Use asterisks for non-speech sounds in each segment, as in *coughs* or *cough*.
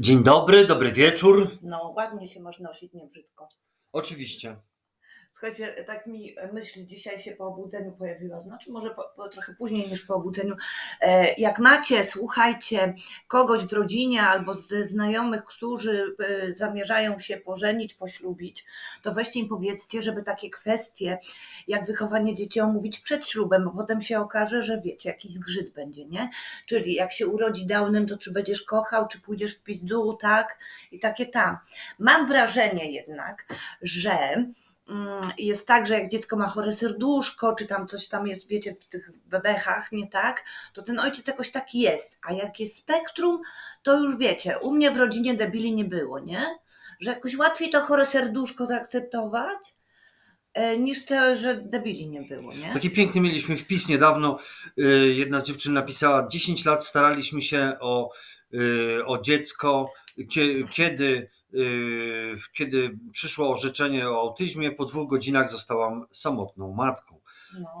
Dzień dobry, dobry wieczór. No, ładnie się można nosić, nie brzydko. Oczywiście. Słuchajcie, tak mi myśl dzisiaj się po obudzeniu pojawiła, znaczy może po, po, trochę później niż po obudzeniu. E, jak macie, słuchajcie, kogoś w rodzinie albo ze znajomych, którzy e, zamierzają się pożenić, poślubić, to weźcie im powiedzcie, żeby takie kwestie jak wychowanie dzieci omówić przed ślubem, bo potem się okaże, że wiecie, jakiś zgrzyt będzie, nie? Czyli jak się urodzi downem, to czy będziesz kochał, czy pójdziesz w pizdu, tak? I takie tam. Mam wrażenie jednak, że jest tak, że jak dziecko ma chore serduszko, czy tam coś tam jest, wiecie, w tych bebechach, nie tak, to ten ojciec jakoś tak jest. A jak jest spektrum, to już wiecie, u mnie w rodzinie debili nie było, nie? Że jakoś łatwiej to chore serduszko zaakceptować, e, niż to, że debili nie było, nie? Taki piękny mieliśmy wpis niedawno. y, Jedna z dziewczyn napisała: 10 lat staraliśmy się o, y, o dziecko. Kie- Kiedy, kiedy przyszło orzeczenie o autyzmie, po dwóch godzinach zostałam samotną matką.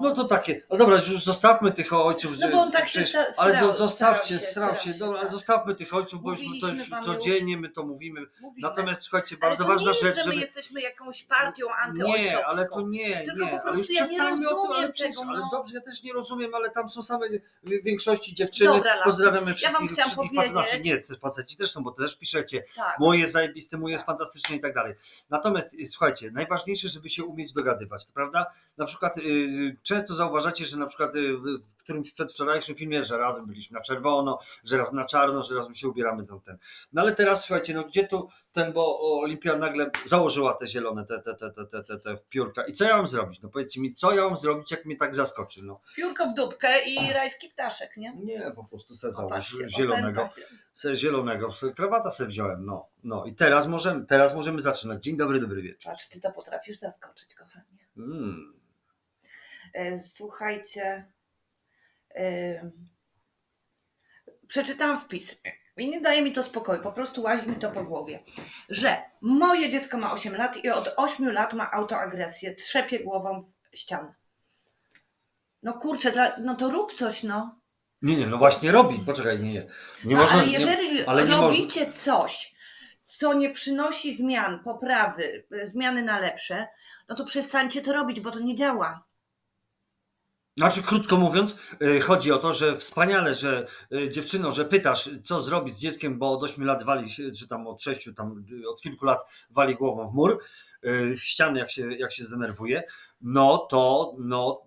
No to takie, no dobra, już zostawmy tych ojców. No bo on tak się przecież- sta- Ale to zostawcie, starał się, się, starał się, dobra, ale tak. zostawmy tych ojców, bo już my to Mówiliśmy już wam codziennie my to mówimy. Mówimy. Natomiast słuchajcie, Ale bardzo to ważna nie jest, rzecz, że my żeby. jesteśmy jakąś partią antyojcowską. Nie, ale to nie, Tylko nie. po prostu ale już ja nie przestańmy o tym, ale, rozumiem przecież, tego, ale no. dobrze, ja też nie rozumiem, ale tam są same w większości dziewczyny. Dobra, Laska. Pozdrawiamy wszystkich, chciałam wszystkich facetów. Znaczy, nie, faceci też są, bo też piszecie. Tak. Moje jest zajebiste, moje jest fantastyczne i tak dalej. Natomiast y, słuchajcie, najważniejsze, żeby się umieć dogadywać, to prawda? Na przykład y, często zauważacie, że na przykład y, w którymś przedwczorajszym filmie, że razem byliśmy na czerwono, że raz na czarno, że razem się ubieramy tam ten. No ale teraz słuchajcie, no gdzie tu ten, bo Olimpia nagle założyła te zielone, te, te, te, te, te, te, te piórka. I co ja mam zrobić? No powiedzcie mi, co ja mam zrobić, jak mnie tak zaskoczy? No Piórko w dupkę i rajski ptaszek, nie? nie, po prostu se Popatrzcie, zielonego. Se zielonego, se krawata se wziąłem, no. No i teraz możemy, teraz możemy zaczynać. Dzień dobry, dobry wieczór. Patrz, ty to potrafisz zaskoczyć, kochanie. Mm. E, Słuchajcie, e, przeczytałam wpis i nie daje mi to spokoju, po prostu łazi mi to po głowie, że moje dziecko ma 8 lat i od 8 lat ma autoagresję, trzepie głową w ścianę. No kurczę, dla, no to rób coś, no. Nie, nie, no właśnie robi. Poczekaj, nie, nie. Nie no można. ale nie- jeżeli ale nie robicie coś, co nie przynosi zmian, poprawy, y, zmiany na lepsze, no to przestańcie to robić, bo to nie działa. Znaczy, krótko mówiąc, y, chodzi o to, że wspaniale, że y, dziewczyno, że pytasz, co zrobić z dzieckiem, bo od 8 lat wali, czy tam od 6, tam y, od kilku lat wali głową w mur, w ściany, jak się, jak się zdenerwuje, no to, no,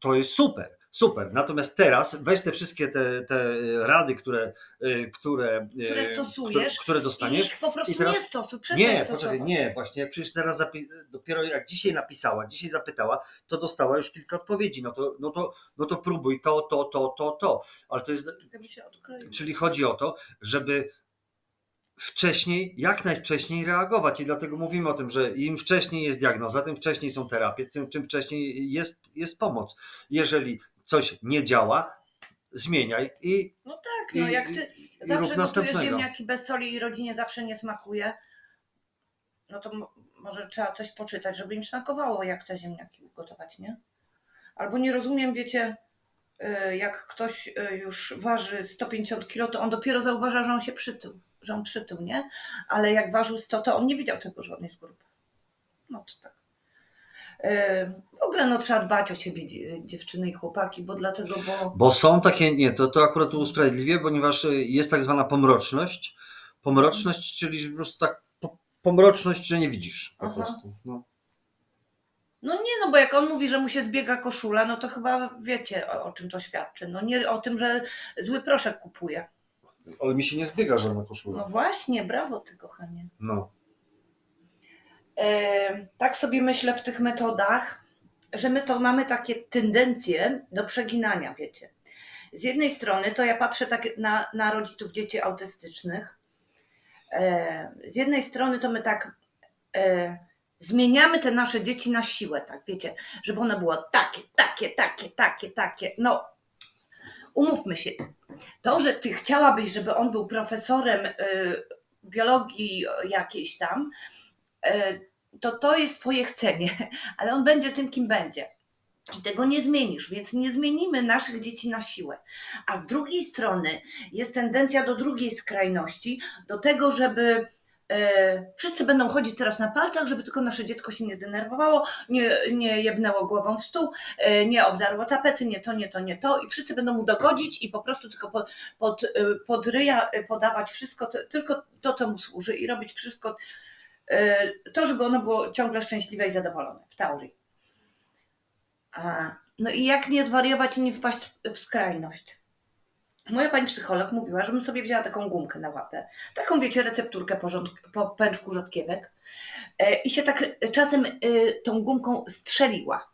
to jest super. Super. Natomiast teraz weź te wszystkie te, te rady, które, y, które, y, Które stosujesz które, które I dostaniesz. ich po prostu i teraz- nie stosuj, Nie, poczekaj, nie, właśnie jak przecież teraz dopiero jak dzisiaj napisała, dzisiaj zapytała, to dostała już kilka odpowiedzi. No to, no to, no to próbuj to, to, to, to, to. Ale to jest, czyli chodzi o to, żeby wcześniej, jak najwcześniej reagować. I dlatego mówimy o tym, że im wcześniej jest diagnoza, tym wcześniej są terapie, tym, tym wcześniej jest, jest pomoc. Jeżeli coś nie działa, zmieniaj i No tak, no I- jak ty i zawsze gotujesz następnego. ziemniaki bez soli i rodzinie zawsze nie smakuje, no to mo- może trzeba coś poczytać, żeby im smakowało, jak te ziemniaki ugotować, nie? Albo nie rozumiem, wiecie, y, jak ktoś y, już waży 150 kg, to on dopiero zauważa, że on się przytył, że on przytył, nie? Ale jak ważył 100, to on nie widział tego żadnej z grupy. No to tak. W ogóle no trzeba dbać o siebie dzie- dziewczyny i chłopaki, bo dlatego, bo... Bo są takie, nie, to, to akurat tu usprawiedliwię, ponieważ y, jest tak zwana pomroczność. Pomroczność, czyli po prostu tak po, pomroczność, że nie widzisz po Aha. prostu. No. No nie, no bo jak on mówi, że mu się zbiega koszula, no to chyba wiecie o, o czym to świadczy. No nie o tym, że zły proszek kupuje. Ale mi się nie zbiega żadna koszula. No właśnie, brawo ty kochanie. No. Tak sobie myślę w tych metodach, że my to mamy takie tendencje do przeginania, wiecie. Z jednej strony to ja patrzę tak na, na rodziców dzieci autystycznych. Z jednej strony to my tak zmieniamy te nasze dzieci na siłę, tak wiecie, żeby one było takie, takie, takie, takie, takie. No, umówmy się. To, że ty chciałabyś, żeby on był profesorem y, biologii jakiejś tam, to to jest twoje chcenie, *laughs* ale on będzie tym, kim będzie. I tego nie zmienisz, więc nie zmienimy naszych dzieci na siłę. A z drugiej strony jest tendencja do drugiej skrajności, do tego, żeby e, wszyscy będą chodzić teraz na palcach, żeby tylko nasze dziecko się nie zdenerwowało, nie, nie jebnęło głową w stół, e, nie obdarło tapety, nie to, nie to, nie to i wszyscy będą mu dogodzić i po prostu tylko pod, pod, e, pod ryja e, podawać wszystko, to, tylko to, co mu służy i robić wszystko e, to, żeby ono było ciągle szczęśliwe i zadowolone w teorii. A, No i jak nie zwariować i nie wpaść w- skrajność? Moja pani psycholog mówiła, żebym sobie wzięła taką gumkę na łapę. Taką, wiecie, recepturkę po, rząd, po pęczku rzodkiewek. E, I się tak e, czasem e, tą gumką strzeliła.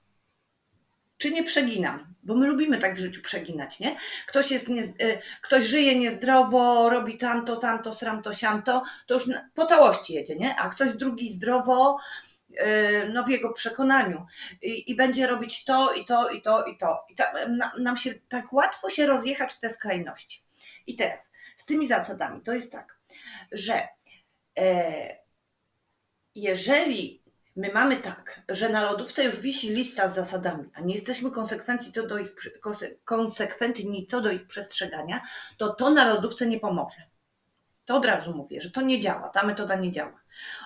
Czy nie przeginam? Bo my lubimy tak w życiu przeginać, nie? Ktoś, jest nie, e, ktoś żyje niezdrowo, robi tamto, tamto, sramto, siamto, to już po całości jedzie, nie? A ktoś drugi zdrowo, e, no w jego przekonaniu i, i będzie robić to i to i to i to. I ta, na, nam się tak łatwo się rozjechać w te skrajności. I teraz z tymi zasadami to jest tak, że e, jeżeli my mamy tak, że na lodówce już wisi lista z zasadami, a nie jesteśmy co do ich, konsekwentni co do ich przestrzegania, to to na lodówce nie pomoże. To od razu mówię, że to nie działa, ta metoda nie działa.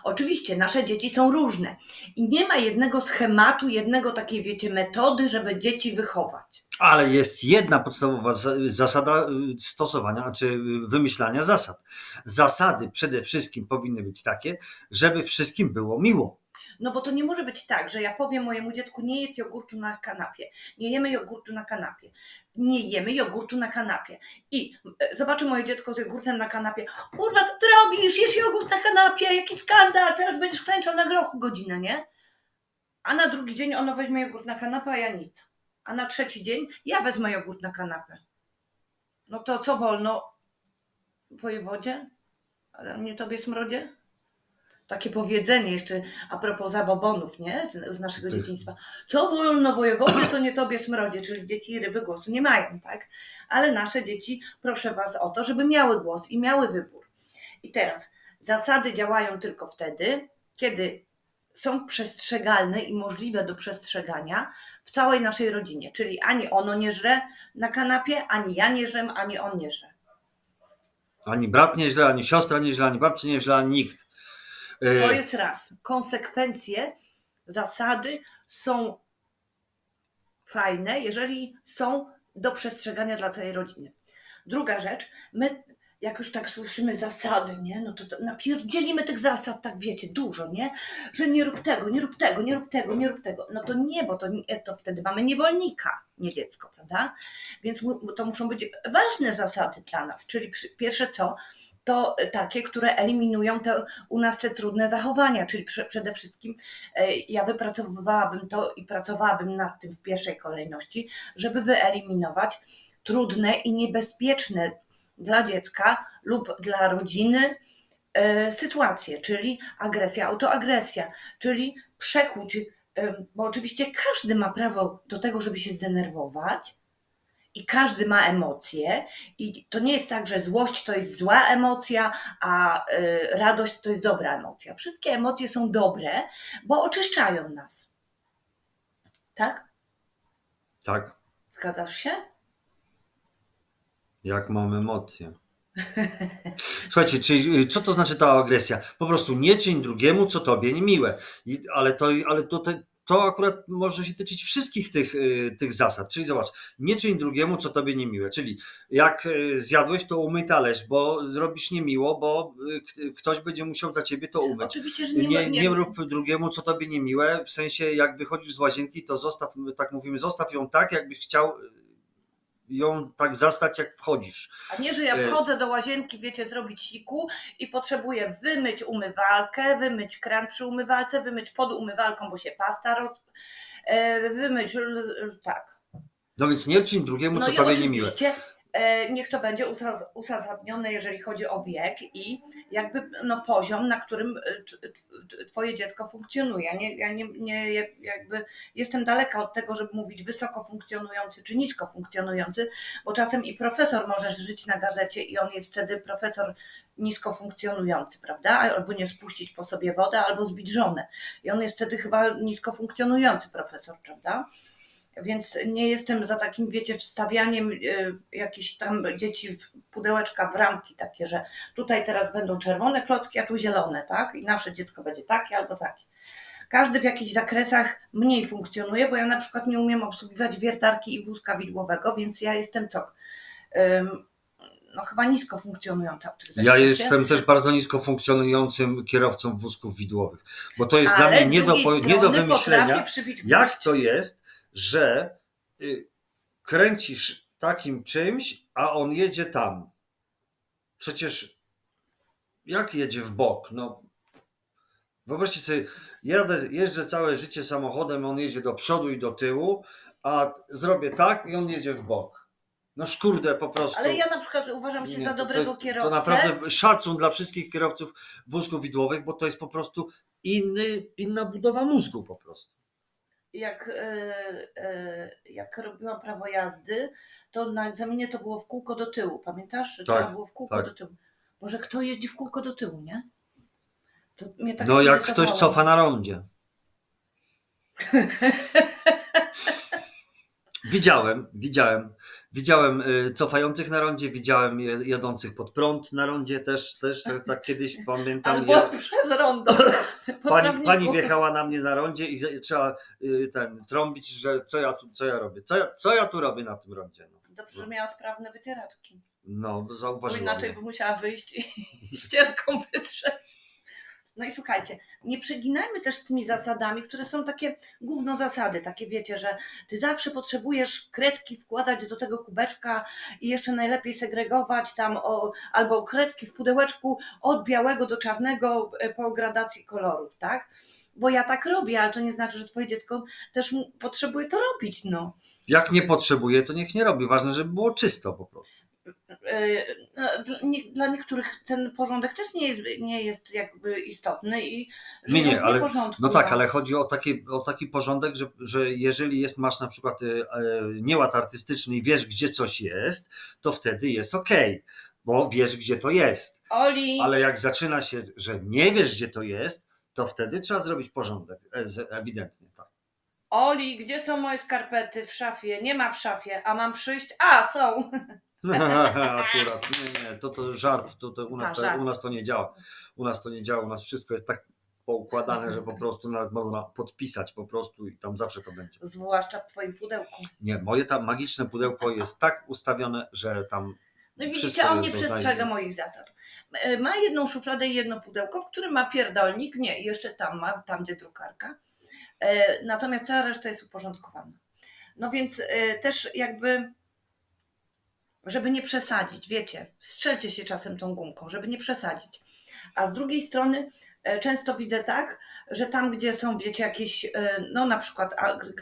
Oczywiście nasze dzieci są różne i nie ma jednego schematu, jednego takiej, wiecie, metody, żeby dzieci wychować. Ale jest jedna podstawowa za- zasada y, stosowania, czy y, wymyślania zasad. Zasady przede wszystkim powinny być takie, żeby wszystkim było miło. No bo to nie może być tak, że ja powiem mojemu dziecku, nie jedz jogurtu na kanapie, nie jemy jogurtu na kanapie, nie jemy jogurtu na kanapie. I e, zobaczy moje dziecko z jogurtem na kanapie, kurwa, co ty robisz, jesz jogurt na kanapie, jaki skandal, teraz będziesz klęczał na grochu godzinę, nie? A na drugi dzień ono weźmie jogurt na kanapę, a ja nic. A na trzeci dzień ja wezmę jogurt na kanapę. No to co wolno? Wojewodzie? Ale nie tobie smrodzie? Takie powiedzenie jeszcze a propos zabobonów, nie? Z, z naszego Ty- dzieciństwa. Co wolno wojewodzie, to nie tobie smrodzie, czyli dzieci ryby głosu nie mają, tak? Ale nasze dzieci, proszę was o to, żeby miały głos i miały wybór. I teraz, zasady działają tylko wtedy, kiedy są przestrzegalne i możliwe do przestrzegania w całej naszej rodzinie. Czyli ani ono nie żre na kanapie, ani ja nie żrem, ani on nie żre. Ani brat nieźle, ani siostra nieźle, ani babcia nieźle, ani nikt. Y, To jest raz. Konsekwencje, zasady są fajne, jeżeli są do przestrzegania dla całej rodziny. Druga rzecz, my jak już tak słyszymy zasady, nie, no to, to napierdzielimy tych zasad, tak wiecie, dużo, nie? Że nie rób tego, nie rób tego, nie rób tego, nie rób tego. No to nie, bo to, to wtedy mamy niewolnika, nie dziecko, prawda? Więc to muszą być ważne zasady dla nas, czyli pierwsze co, to takie, które eliminują te, u nas te trudne zachowania, czyli prze, przede wszystkim e, ja wypracowywałabym to i pracowałabym nad tym w pierwszej kolejności, żeby wyeliminować trudne i niebezpieczne dla dziecka lub dla rodziny e, sytuacje, czyli agresja, autoagresja, czyli przekłuć, e, bo oczywiście każdy ma prawo do tego, żeby się zdenerwować i każdy ma emocje i to nie jest tak, że złość to jest zła emocja, a y, radość to jest dobra emocja. Wszystkie emocje są dobre, bo oczyszczają nas. Tak? Tak, Zgadzasz się? jak mam emocje. *laughs* Słuchajcie, czyli co to znaczy ta agresja? Po prostu nie czyń drugiemu, co tobie niemiłe. I, ale to, ale to, to, to akurat może się tyczyć wszystkich tych, y, tych zasad. Czyli zobacz, nie czyń drugiemu, co tobie niemiłe. Czyli jak y, zjadłeś, to umyj talerz, bo zrobisz niemiło, bo y, ktoś będzie musiał za ciebie to umyć. Oczywiście, że Nie, nie, nie, rób drugiemu, co tobie niemiłe. W sensie, jak wychodzisz z łazienki, to zostaw, tak mówimy, zostaw ją tak, jakbyś chciał ją tak zastać, jak wchodzisz. A nie, że ja E. wchodzę do łazienki, wiecie, zrobić siku i potrzebuję wymyć umywalkę, wymyć kran przy umywalce, wymyć pod umywalką, bo się pasta roz... e, wymyć, tak. No więc nie czyń drugiemu, co i tobie niemiłe. oczywiście niech to będzie uzasadnione, jeżeli chodzi o wiek i jakby no, poziom, na którym e, twoje dziecko funkcjonuje. Ja Nie, ja nie, nie jakby jestem daleka od tego, żeby mówić wysoko funkcjonujący czy nisko funkcjonujący, bo czasem i profesor może żyć na gazecie i on jest wtedy profesor nisko funkcjonujący, prawda? Albo nie spuścić po sobie wodę, albo zbić żonę. I on jest wtedy chyba nisko funkcjonujący profesor, prawda? Więc nie jestem za takim, wiecie, wstawianiem y, jakichś tam dzieci w pudełeczka, w ramki takie, że tutaj teraz będą czerwone klocki, a tu zielone, tak? I nasze dziecko będzie takie albo takie. Każdy w jakichś zakresach mniej funkcjonuje, bo ja na przykład nie umiem obsługiwać wiertarki i wózka widłowego, więc ja jestem co? No chyba nisko funkcjonująca w tych Ja zakresie. jestem też bardzo nisko funkcjonującym kierowcą wózków widłowych, bo to jest Ale dla mnie nie do, nie do wymyślenia, jak to jest, że y, kręcisz takim czymś, a on jedzie tam. Przecież jak jedzie w bok? No, wyobraźcie sobie, jadę, jeżdżę całe życie samochodem, on jedzie do przodu i do tyłu, a zrobię tak i on jedzie w bok. No szkurde po prostu. Ale ja na przykład uważam się Nie, za dobrego to, kierowcę. To naprawdę szacun dla wszystkich kierowców wózków widłowych, bo to jest po prostu inny, inna budowa mózgu po prostu. Jak, e, e, jak robiłam prawo jazdy, to na egzaminie to było w kółko do tyłu. Pamiętasz? Że Tak, trzeba było w kółko tak. do tyłu. Boże, kto jeździ w kółko do tyłu, nie? To mnie tak No jak ktoś cofa na rondzie. *laughs* Widziałem, widziałem. Widziałem y, cofających na rondzie, widziałem jadących pod prąd na rondzie też, też tak kiedyś pamiętam. Albo ja- *laughs* przez rondo. *laughs* *laughs* Pani, pani wjechała na mnie na rondzie i z- trzeba y, ten trąbić, że co ja tu, co ja robię, co ja, co ja tu robię na tym rondzie. No, Dobrze, że miała sprawne wycieraczki. no Bo zauważyłam. inaczej by musiała wyjść i *laughs* ścierką wytrzeć. No i słuchajcie, nie przeginajmy też z tymi zasadami, które są takie gówno zasady, takie wiecie, że ty zawsze potrzebujesz kredki wkładać do tego kubeczka i jeszcze najlepiej segregować tam o, albo kredki w pudełeczku od białego do czarnego e, po gradacji kolorów, tak? Bo ja tak robię, ale to nie znaczy, że twoje dziecko też potrzebuje to robić, no. Jak nie potrzebuje, to niech nie robi. Ważne, żeby było czysto po prostu. Yy, no, dla, nie, dla niektórych ten porządek też nie jest, nie jest jakby istotny i Nie, nie, ale- nieporządku. No tak, ale chodzi o taki, o taki porządek, że, że jeżeli jest, masz na przykład e, e, nieład artystyczny i wiesz, gdzie coś jest, to wtedy jest okej, bo wiesz, gdzie to jest. Oli, Ale jak zaczyna się, że nie wiesz, gdzie to jest, to wtedy trzeba zrobić porządek. E, Ewidentnie, tak. Oli, gdzie są moje skarpety w szafie? Nie ma w szafie, a mam przyjść? A, są! *laughs* *laughs* Akurat, nie, nie, to, to żart, to, to u, nas A, to, u nas to nie działa. U nas to nie działa, u nas wszystko jest tak poukładane, że po prostu nawet można podpisać po prostu i tam zawsze to będzie. Zwłaszcza w twoim pudełku. Nie, moje tam magiczne pudełko jest tak ustawione, że tam No i widzicie, on nie przestrzega moich zasad. E, Ma jedną szufladę i jedno pudełko, w którym ma pierdolnik, nie, jeszcze tam ma, tam gdzie drukarka. E, Natomiast cała reszta jest uporządkowana. No więc e, też jakby, żeby nie przesadzić, wiecie, strzelcie się czasem tą gumką, żeby nie przesadzić. A z drugiej strony e, często widzę tak, że tam, gdzie są, wiecie, jakieś, e, no na przykład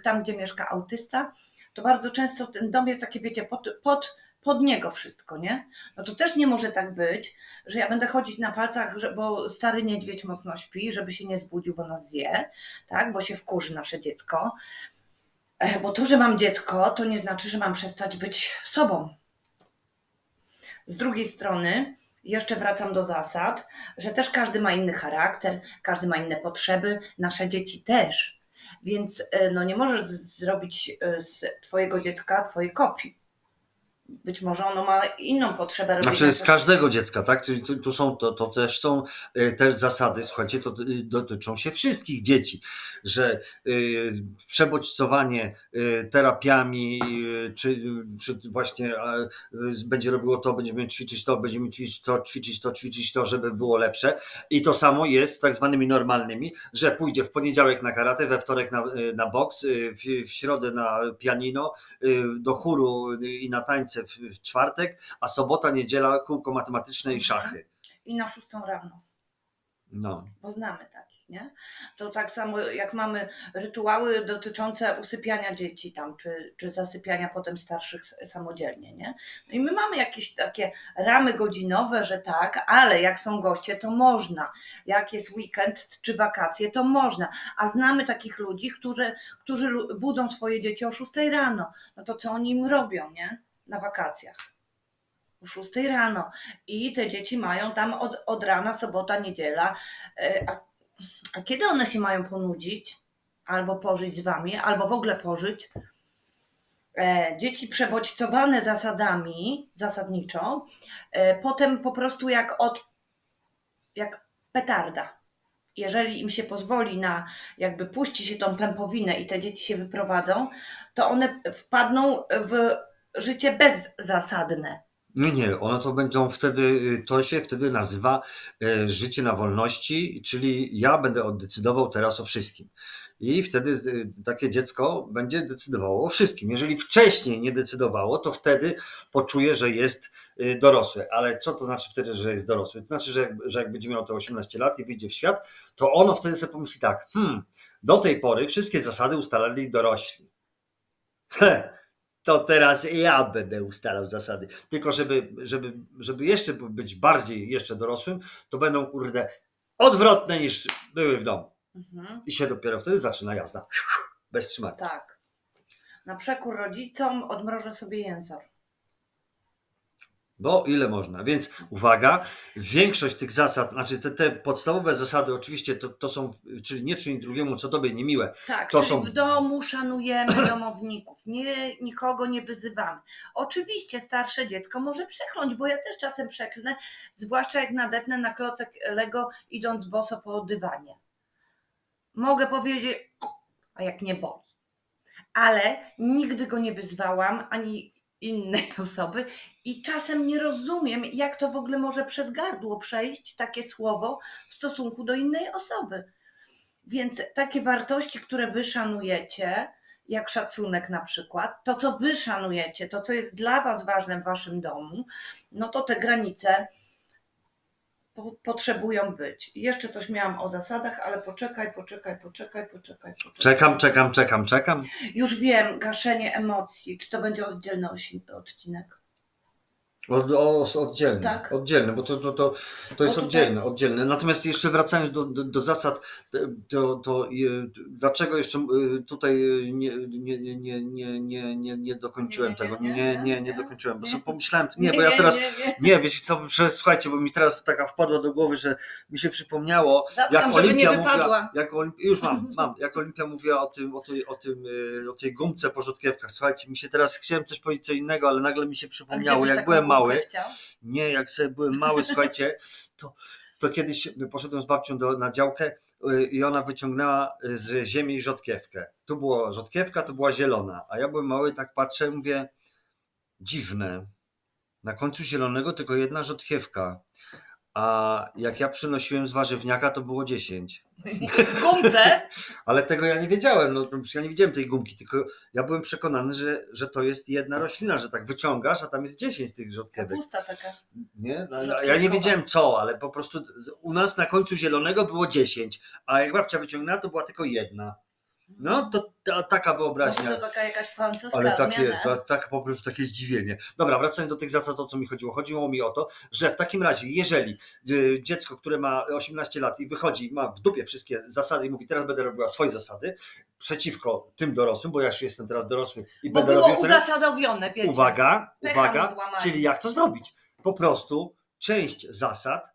tam, gdzie mieszka autysta, to bardzo często ten dom jest taki, wiecie, pod, pod, pod niego wszystko, nie? No to też nie może tak być, że ja będę chodzić na palcach, bo stary niedźwiedź mocno śpi, żeby się nie zbudził, bo nas zje, tak? Bo się wkurzy nasze dziecko. E, Bo to, że mam dziecko, to nie znaczy, że mam przestać być sobą. Z drugiej strony, jeszcze wracam do zasad, że też każdy ma inny charakter, każdy ma inne potrzeby, nasze dzieci też. Więc e, no nie możesz z- zrobić e, z twojego dziecka twojej kopii. Być może ono ma inną potrzebę robienia. Znaczy z każdego dziecka, tak? Czyli tu, tu są, to, to też są y, te zasady, słuchajcie, to y, dotyczą się wszystkich dzieci, że y, przebodźcowanie y, terapiami, y, czy, czy właśnie y, będzie robiło to, będziemy ćwiczyć to, będziemy ćwiczyć to, ćwiczyć to, ćwiczyć to, żeby było lepsze. I to samo jest z tak zwanymi normalnymi, że pójdzie w poniedziałek na karate, we wtorek na, y, na boks, w, w środę na pianino, do chóru i na tańce w, w czwartek, a sobota, niedziela kółko matematyczne i szachy. I na szóstą rano. No. bo znamy takich, nie? To tak samo jak mamy rytuały dotyczące usypiania dzieci tam, czy, czy zasypiania potem starszych samodzielnie, nie? No i my mamy jakieś takie ramy godzinowe, że tak, ale jak są goście, to można. Jak jest weekend czy wakacje, to można. A znamy takich ludzi, którzy, którzy budzą swoje dzieci o 6 rano. No to co oni im robią, nie? Na wakacjach. O 6 rano. I te dzieci mają tam od, od rana, sobota, niedziela. E, A, a kiedy one się mają ponudzić? Albo pożyć z wami, albo w ogóle pożyć? e, dzieci przebodźcowane zasadami, zasadniczo, e, potem po prostu jak od, jak petarda. Jeżeli im się pozwoli na, jakby puści się tą pępowinę i te dzieci się wyprowadzą, to one wpadną w życie bezzasadne. Nie, nie, one to będą wtedy, to się wtedy nazywa e, życie na wolności, czyli ja będę oddecydował teraz o wszystkim. I wtedy y, takie dziecko będzie decydowało o wszystkim. Jeżeli wcześniej nie decydowało, to wtedy poczuje, że jest y, dorosłe. Ale co to znaczy wtedy, że jest dorosły? To znaczy, że jak, że jak będzie miał te 18 lat i wyjdzie w świat, to ono wtedy sobie pomyśli tak, hmm, do tej pory wszystkie zasady ustalali dorośli. Heh, to teraz ja będę ustalał zasady. Tylko żeby, żeby, żeby jeszcze być bardziej jeszcze dorosłym, to będą kurde odwrotne niż były w domu. Mhm. I się dopiero wtedy zaczyna jazda. Bez trzymania. Tak. Na przekór rodzicom odmrożę sobie język. Bo ile można. Więc uwaga, większość tych zasad, znaczy te, te podstawowe zasady oczywiście to, to są, czyli nie czynić drugiemu, co tobie niemiłe. Tak, To czyli są- w domu szanujemy *clears throat* domowników, nie, nikogo nie wyzywamy. Oczywiście starsze dziecko może przekląć, bo ja też czasem przeklnę, zwłaszcza jak nadepnę na klocek Lego idąc boso po dywanie. Mogę powiedzieć, a jak nie boli. Ale nigdy go nie wyzwałam, ani innej *laughs* osoby i czasem nie rozumiem, jak to w ogóle może przez gardło przejść takie słowo w stosunku do innej osoby. Więc takie wartości, które wy szanujecie, jak szacunek na przykład, to co wy szanujecie, to co jest dla was ważne w waszym domu, no to te granice po, potrzebują być. I jeszcze coś miałam o zasadach, ale poczekaj, poczekaj, poczekaj, poczekaj, poczekaj. Czekam, czekam, czekam, czekam. Już wiem, gaszenie emocji. Czy to będzie oddzielny odcinek? Od, o, oddzielny, Tak. oddzielny, bo to, to, to, to jest oddzielne, oddzielne. Natomiast jeszcze wracając do, do, do zasad, to, to y, dlaczego jeszcze y, tutaj nie, nie, nie, nie, nie, nie, nie, nie dokończyłem Nie, tego? nie, Nie, nie, nie, dokończyłem, bo sobie pomyślałem, nie, bo ja teraz, Nie, wiecie co, słuchajcie, bo mi teraz taka wpadła do głowy, że mi się przypomniało, jak Olimpia mówiła, jak już mam, *laughs* mam, jak Olimpia mówiła o tym, o tej, o tym, o tej gumce po rzodkiewkach. Słuchajcie, mi się teraz chciałem coś powiedzieć co innego, ale nagle mi się przypomniało, jak byłem mały. chciał? Nie, jak sobie byłem mały, *laughs* słuchajcie, to, to kiedyś poszedłem z babcią do, na działkę y, i ona wyciągnęła z ziemi rzodkiewkę. Tu była rzodkiewka, to była zielona, a ja byłem mały, tak patrzę, mówię, dziwne, na końcu zielonego tylko jedna rzodkiewka, a jak ja przynosiłem z warzywniaka, to było 10. W gumce? *laughs* Ale tego ja nie wiedziałem, no ja nie widziałem tej gumki, tylko ja byłem przekonany, że, że to jest jedna roślina, że tak wyciągasz, a tam jest 10 tych rzodkiewek. Kapusta taka. Nie? No, ja Rzodkiewkowa. nie wiedziałem co, ale po prostu u nas na końcu zielonego było 10, a jak babcia wyciągnęła, to była tylko jedna. No to ta, taka Może wyobraźnia. to taka jakaś francuska Ale takie, odmiana. ta, tak po prostu takie zdziwienie. Dobra, wracając do tych zasad, o co mi chodziło. Chodziło mi o to, że w takim razie, jeżeli y, dziecko, które ma 18 lat i wychodzi, ma w dupie wszystkie zasady i mówi, teraz będę robiła swoje zasady przeciwko tym dorosłym, bo ja już jestem teraz dorosły i Bo będę było robił uzasadowione, wiecie. Uwaga, uwaga, czyli jak to zrobić? Po prostu część zasad,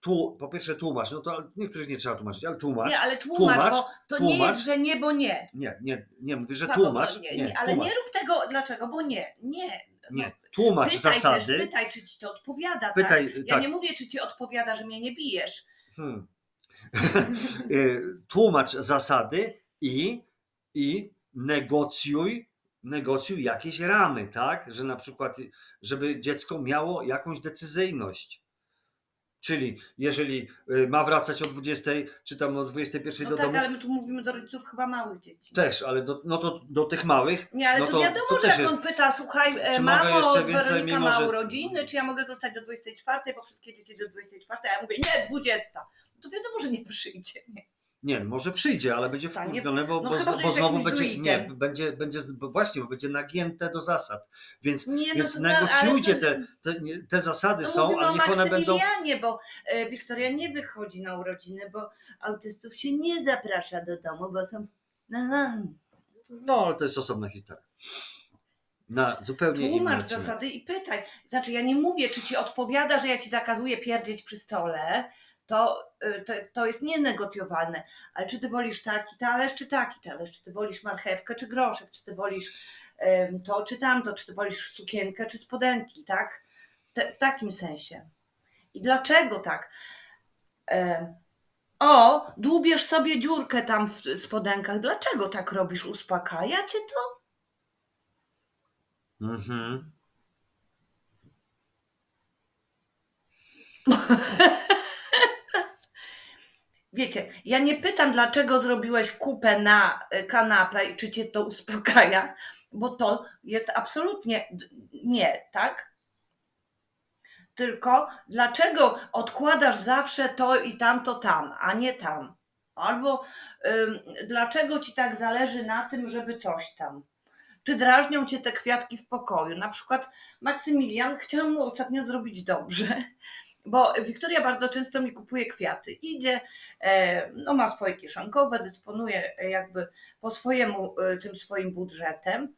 tu, po pierwsze tłumacz, no to niektórych nie trzeba tłumaczyć, ale tłumacz. Nie, ale tłumacz, tłumacz, bo to nie tłumacz. jest, że nie, bo nie. Nie, nie, nie, mówię, że tłumacz. no Nie, nie, ale tłumacz. nie rób tego, dlaczego, bo nie, nie. Nie, tłumacz pytaj zasady. Też, pytaj, czy ci to odpowiada. Pytaj, tak? Ja tak. nie mówię, czy ci odpowiada, że mnie nie bijesz. Hmm. *laughs* Y, tłumacz zasady i, i negocjuj, negocjuj jakieś ramy, tak? Że na przykład, żeby dziecko miało jakąś decyzyjność. Czyli jeżeli y, ma wracać o 20, czy tam o 21 No do tak, domu, ale my tu mówimy do rodziców chyba małych dzieci. też, ale do, no to do tych małych, Nie, ale no to, to- wiadomo, to że jak jest- on pyta, słuchaj, e, Czy mogę mamo, jeszcze więcej, Weronika mimo ma urodziny, czy ja mogę zostać do 24, bo wszystkie dzieci do 24, a ja mówię, nie, 20. No to wiadomo, że nie przyjdzie. Nie. Nie, może przyjdzie, ale będzie Tak, nie- wkurwione, bo, no bo, chyba, bo jest znowu jakimś będzie, nie, druidem. będzie, będzie, z- bo właśnie, bo będzie nagięte do zasad. Więc, Nie, no więc to- negocjujcie ale to- te, te, nie- te zasady No są, mówimy ale o niech one będą... Maksymilianie, bo e, Wiktoria nie wychodzi na urodziny, bo autystów się nie zaprasza do domu, bo są... No, no. No, ale to jest osobna historia. Na zupełnie inny Tłumacz odcinek. zasady i pytaj. Znaczy, ja nie mówię, czy ci odpowiada, że ja ci zakazuję pierdzieć przy stole, to, y, to, to jest nienegocjowalne. Ale czy ty wolisz taki talerz, czy taki talerz? Czy ty wolisz marchewkę, czy groszek? Czy ty wolisz to czy tamto, czy ty wolisz sukienkę, czy spodenki, tak? Te, w takim sensie. I dlaczego tak? O, dłubiesz sobie dziurkę tam w spodenkach. Dlaczego tak robisz? Uspokaja cię to? Mhm. *laughs* Wiecie, ja nie pytam, dlaczego zrobiłeś kupę na y, kanapę i czy cię to uspokaja, bo to jest absolutnie nie, tak? Tylko dlaczego odkładasz zawsze to i tamto tam, a nie tam? Albo ym, dlaczego ci tak zależy na tym, żeby coś tam? Czy drażnią cię te kwiatki w pokoju? Na przykład Maksymilian chciał mu ostatnio zrobić dobrze, bo Wiktoria bardzo często mi kupuje kwiaty. Idzie, e, no ma swoje kieszonkowe, dysponuje jakby po swojemu e, tym swoim budżetem,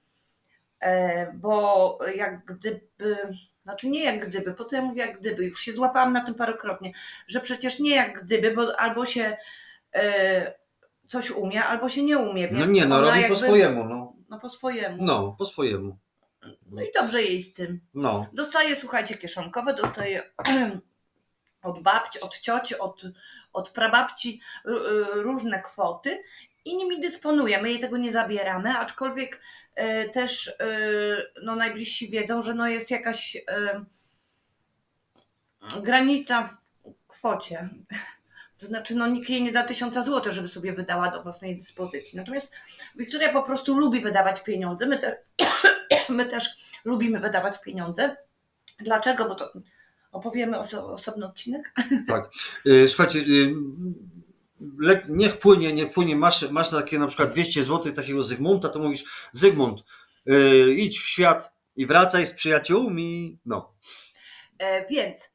e, bo jak gdyby, znaczy nie jak gdyby, po co ja mówię jak gdyby, już się złapałam na tym parokrotnie, że przecież nie jak gdyby, bo albo się coś umie, albo się nie umie, więc No nie, no robi jakby, po swojemu, no. No po swojemu. No, po swojemu. no i dobrze jej z tym. No. Dostaję, słuchajcie, kieszonkowe, dostaję *clears throat* od babci, od cioci, od, od prababci y, różne kwoty i nimi dysponuję. My jej tego nie zabieramy, aczkolwiek e, też e, no, najbliżsi wiedzą, że no, jest jakaś e, granica w kwocie. To znaczy, no, nikt jej nie da tysiąca złotych, żeby sobie wydała do własnej dyspozycji. Natomiast Wiktoria po prostu lubi wydawać pieniądze. My, te, *coughs* my też lubimy wydawać pieniądze. Dlaczego? Bo to opowiemy oso, osobny odcinek. *laughs* Tak. Y, Słuchajcie, y, niech płynie, niech płynie. Masz, masz takie na przykład 200 zł takiego Zygmunta, to mówisz Zygmunt, y, idź w świat i wracaj z przyjaciółmi. No. E, więc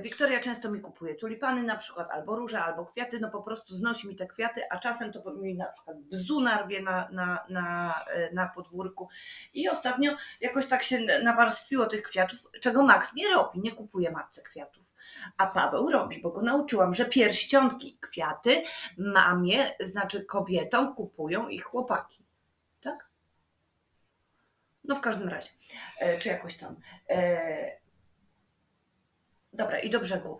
Wiktoria często mi kupuje tulipany na przykład, albo róże, albo kwiaty, no po prostu znosi mi te kwiaty, a czasem to mi na przykład bzu narwie na, na, na, e, na podwórku. I ostatnio jakoś tak się nawarstwiło tych kwiatów, czego Max nie robi, nie kupuje matce kwiatów. A Paweł robi, bo go nauczyłam, że pierścionki kwiaty mamie, znaczy kobietom kupują ich chłopaki. Tak? No w każdym razie. E, czy jakoś tam. Dobra, i do brzegu.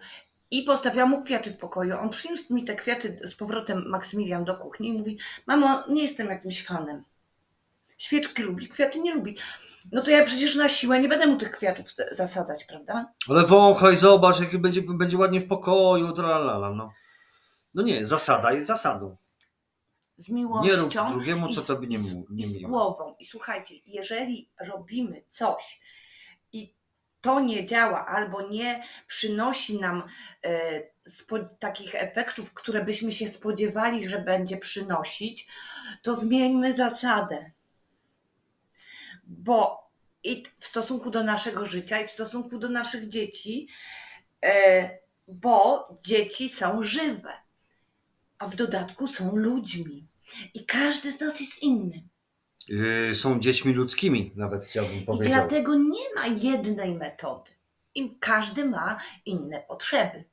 I postawiłam mu kwiaty w pokoju. On przyniósł mi te kwiaty z powrotem Maksymilian do kuchni i mówi: Mamo, nie jestem jakimś fanem. Świeczki lubi, kwiaty nie lubi. No to ja przecież na siłę nie będę mu tych kwiatów zasadzać, prawda? Ale wąchaj, zobacz, jaki będzie, będzie ładnie w pokoju, tralala, no. No nie, zasada jest zasadą. Z miłością. Nie rób drugiemu, i co z- tobie nie, i i nie z głową. I słuchajcie, jeżeli robimy coś to nie działa albo nie przynosi nam e, takich efektów, które byśmy się spodziewali, że będzie przynosić, to zmieńmy zasadę. Bo i w stosunku do naszego życia, i w stosunku do naszych dzieci, e, bo dzieci są żywe, a w dodatku są ludźmi. I każdy z nas jest inny. Y, są dziećmi ludzkimi, nawet chciałbym I powiedzieć. dlatego nie ma jednej metody. I każdy ma inne potrzeby.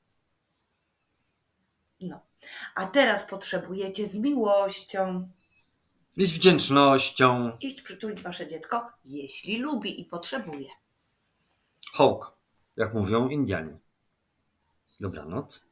No. A teraz potrzebujecie z miłością I z wdzięcznością. iść przytulić wasze dziecko, jeśli lubi i potrzebuje. Hołk, jak mówią Indianie. Dobranoc.